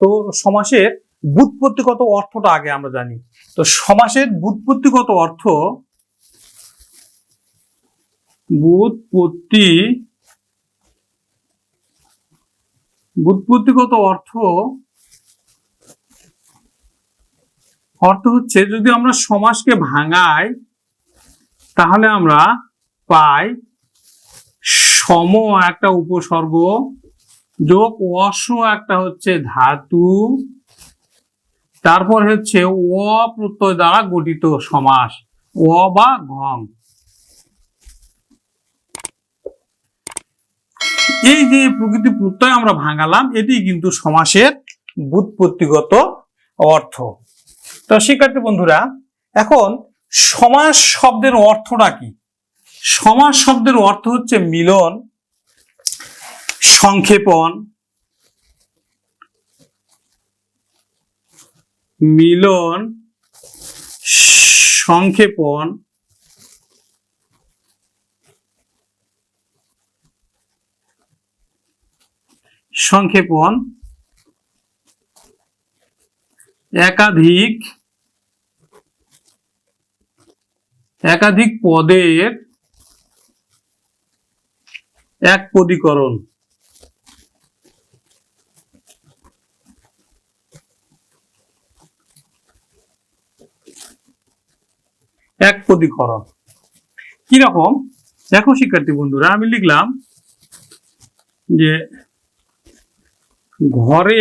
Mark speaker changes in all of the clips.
Speaker 1: তো সমাসের বুৎপত্তিগত অর্থটা আগে আমরা জানি। তো সমাসের বুৎপত্তিগত অর্থ বুৎপত্তি বুৎপত্তিগত অর্থ অর্থ হচ্ছে যদি আমরা সমাসকে ভাঙাই, তাহলে আমরা পাই সম একটা উপসর্গ যোগ অস একটা হচ্ছে ধাতু। তারপর হচ্ছে অ প্রত্যয় দ্বারা গঠিত সমাস। অ বা ঘম এই যে প্রকৃতি প্রত্যয় আমরা ভাঙালাম, এটি কিন্তু সমাসের বুৎপত্তিগত অর্থ। তো শিক্ষার্থী বন্ধুরা, এখন সমাস শব্দের অর্থটা কি? সমাস শব্দের অর্থ হচ্ছে মিলন। সংক্ষেপণ। মিলন সংক্ষেপণ। সংক্ষেপণ। একাধিক একাধিক পদের এক পদীকরণ। এক পদীকরণ কীরকম? দেখো শিক্ষার্থী বন্ধুরা, আমি লিখলাম যে ঘরে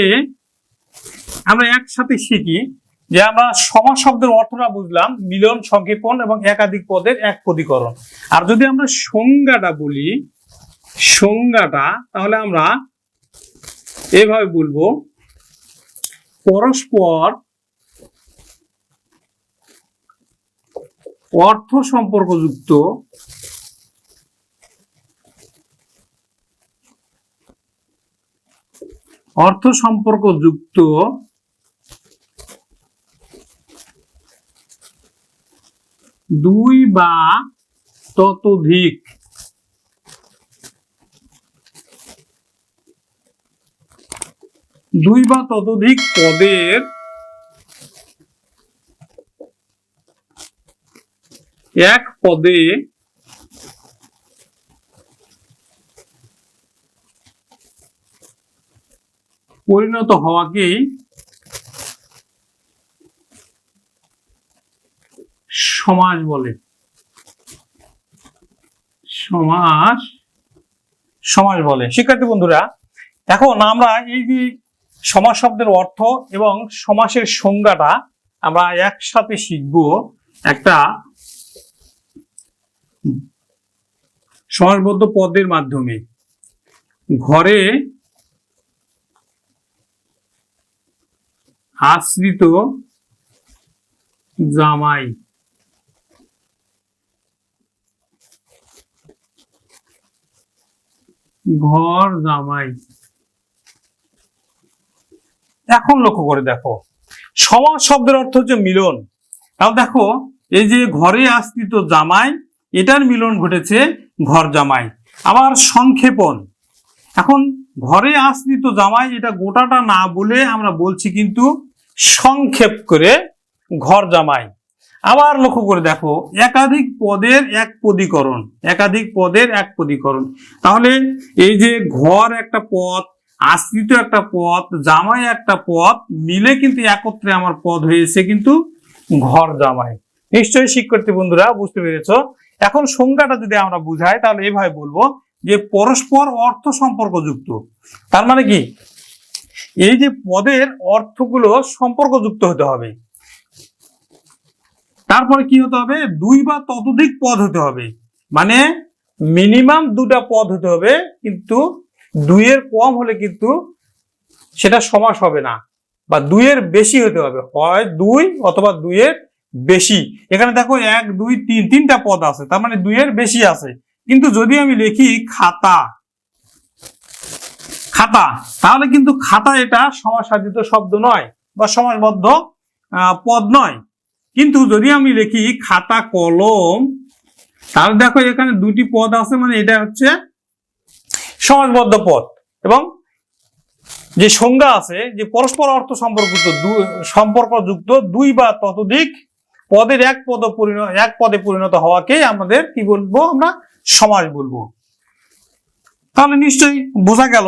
Speaker 1: আমরা একসাথে শিখি যে আমরা সমাস শব্দের অর্থটা বুঝলাম, মিলন, সংক্ষেপণ এবং একাধিক পদের এক পদীকরণ আর যদি আমরা সংজ্ঞাটা বলি, সংজ্ঞাটা, তাহলে আমরা এভাবে বলব, পরস্পর অর্থ সম্পর্কযুক্ত অর্থ সম্পর্কযুক্ত দুই বা ততোধিক দুই বা ততোধিক পদের এক পদে পরিণত হওয়াকেই সমাজ বলে। সমাজ সমাজ বলে। শিক্ষার্থী বন্ধুরা এখন আমরা এই যে সমাজ শব্দের অর্থ এবং সমাসের সংজ্ঞাটা আমরা একসাথে শিখব একটা সমাসবদ্ধ পদের মাধ্যমে ঘরে আশ্রিত জামাই ঘর জামাই। এখন লক্ষ্য করে দেখো সমাজ শব্দের অর্থ হচ্ছে মিলন। তাও দেখো, এই যে ঘরে আশ্রিত জামাই এটার মিলন ঘটেছে ঘর জামাই। আবার সংক্ষেপণ। এখন ঘরে আশ্রিত জামাই, এটা গোটাটা না বলে আমরা বলছি কিন্তু সংক্ষেপ করে ঘর জামাই। আবার লক্ষ্য করে দেখো, একাধিক পদের এক পদীকরণ, একাধিক পদের এক পদীকরণ। তাহলে এই যে ঘর একটা পদ, আশ্রিত একটা পদ, জামাই একটা পদ, মিলে কিন্তু একত্রে আমার পদ হয়েছে কিন্তু ঘর জামাই। নিশ্চয়ই শিক্ষার্থী বন্ধুরা বুঝতে পেরেছ এখন সংজ্ঞাটা যদি আমরা বুঝাই, তাহলে এভাবে বলব যে পরস্পর অর্থ সম্পর্কযুক্ত। তার মানে কি? এই যে পদের অর্থগুলো সম্পর্কযুক্ত হতে হবে। তারপরে কি হতে হবে? দুই বা ততোধিক পদ হতে হবে। মানে মিনিমাম দুটা পদ হতে হবে, কিন্তু দুইয়ের কম হলে কিন্তু সেটা সমাস হবে না। বা দুইয়ের বেশি হতে হবে। হয় দুই অথবা দুইয়ের বেশি। এখানে দেখো এক, দুই, তিন, তিনটা পদ আছে, তার মানে দুইয়ের বেশি আছে। কিন্তু যদি আমি লিখি খাতা খাতা, তাহলে কিন্তু খাতা এটা সমাসাধিত শব্দ নয় বা সমাসবদ্ধ পদ নয়। কিন্তু যদি আমি লিখি খাতা কলম, তাহলে দেখো এখানে দুটি পদ আছে মানে এটা হচ্ছে সমাসবদ্ধ পদ। এবং যে সংজ্ঞা আছে, যে পরস্পর অর্থ সম্পর্কিত সম্পর্কযুক্ত দুই বা ততোধিক পদের এক পদ পরিণত এক পদে পরিণত হওয়াকেই আমাদের কি বলব আমরা? সমাস বলব। তাহলে নিশ্চয়ই বোঝা গেল।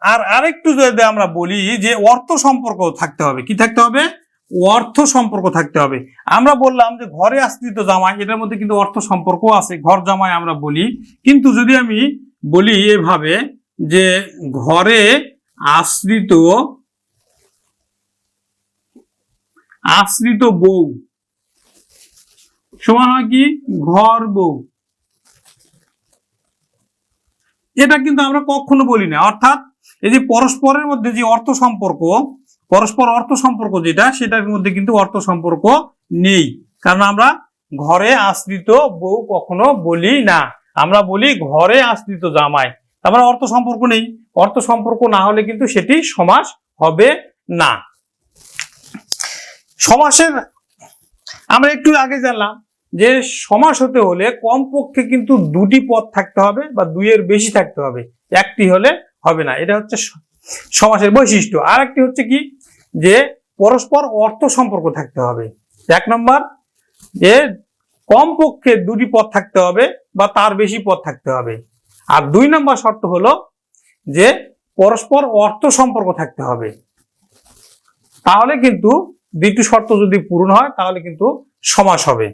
Speaker 1: আর আরেকটু যদি আমরা বলি যে অর্থ সম্পর্ক থাকতে হবে। কি থাকতে হবে? অর্থ সম্পর্ক থাকতে হবে। আমরা বললাম যে ঘরে আশ্রিত জামাই, এটার মধ্যে কিন্তু অর্থ সম্পর্ক আছে, ঘর জামাই আমরা বলি। কিন্তু যদি আমি বলি এভাবে যে ঘরে আশ্রিত আশ্রিত বউ সমান হয় কি? ঘর বউ। এটা কিন্তু আমরা কখনো বলি না। অর্থাৎ এই যে পরস্পরের মধ্যে যে অর্থ সম্পর্ক, পরস্পর অর্থ সম্পর্ক যেটা, সেটার মধ্যে কিন্তু অর্থ সম্পর্ক নেই। কারণ আমরা ঘরে আশ্রিত বউ কখনো বলি না। আমরা বলি ঘরে আশ্রিত জামাই। তার মানে অর্থ সম্পর্ক নেই। অর্থ সম্পর্ক না হলে কিন্তু সেটি সমাস হবে না। সমাসের আমরা একটু আগে জানলাম যে সমাস হতে হলে কমপক্ষে কিন্তু দুটি পদ থাকতে হবে বা দুইয়ের বেশি থাকতে হবে। একটি হলে হবে না। এটা হচ্ছে সমাসের বৈশিষ্ট্য। আর একটি হচ্ছে কি? যে পরস্পর অর্থ সম্পর্ক থাকতে হবে। এক নম্বর, যে কমপক্ষে দুটি পদ থাকতে হবে বা তার বেশি পদ থাকতে হবে। আর দুই নম্বর শর্ত হলো যে পরস্পর অর্থ সম্পর্ক থাকতে হবে। তাহলে কিন্তু দ্বিতীয় শর্ত যদি পূরণ হয়, তাহলে কিন্তু সমাস হবে।